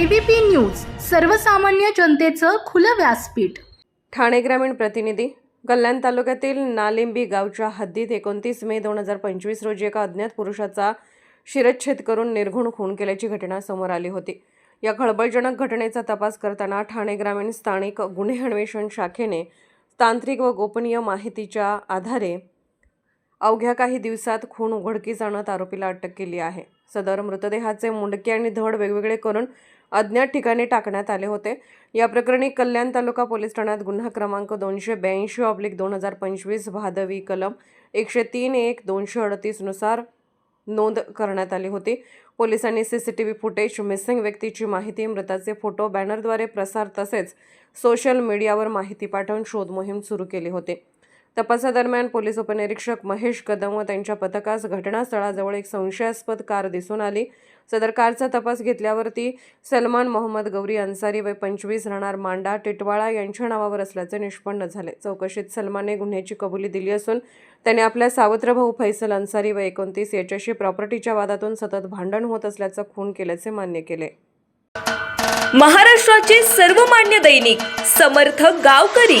ABP news सर्वसामान्य जनतेचं खुलं व्यासपीठ. ठाणे ग्रामीण प्रतिनिधी कल्याण तालुक्यातील नालिंबी गावच्या हद्दीत एकोणतीस मे दोन हजार पंचवीस रोजी एका अज्ञात पुरुषाचा शिरच्छेद करून निर्घुण खून केल्याची घटना समोर आली होती. या खळबळजनक घटनेचा तपास करताना ठाणे ग्रामीण स्थानिक गुन्हे अन्वेषण शाखेने तांत्रिक व गोपनीय माहितीच्या आधारे अवघ्या काही दिवसात खून उघडकीस आणत आरोपीला अटक केली आहे. सदर मृतदेहाचे मुंडके आणि धड वेगवेगळे करून अज्ञात ठिकाणी टाकण्यात आले होते. या प्रकरणी कल्याण तालुका पोलीस ठाण्यात गुन्हा क्रमांक दोनशे ब्याऐंशी ऑब्लिक दोन हजार पंचवीस भादवी कलम एकशे तीन एक दोनशे अडतीसनुसार नोंद करण्यात आली होती. पोलिसांनी C C T V footage missing व्यक्तीची माहिती मृताचे फोटो बॅनरद्वारे प्रसार तसेच सोशल मीडियावर माहिती पाठवून शोधमोहीम सुरू केली होती. तपासादरम्यान पोलीस उपनिरीक्षक महेश कदम व त्यांच्या पथकास घटनास्थळाजवळ एक संशयास्पद कार दिसून आली. सदर कारचा तपास घेतल्यावरती सलमान मोहम्मद गौरी अन्सारी वय पंचवीस राहणार मांडा टिटवाळा यांच्या नावावर असल्याचे निष्पन्न झाले. चौकशीत सलमानने गुन्ह्याची कबुली दिली असून त्याने आपल्या सावत्र भाऊ फैसल अन्सारी व एकोणतीस याच्याशी प्रॉपर्टीच्या वादातून सतत भांडण होत असल्याचं खून केल्याचे मान्य केले. महाराष्ट्राचे सर्वमान्य दैनिक समर्थ गावकरी.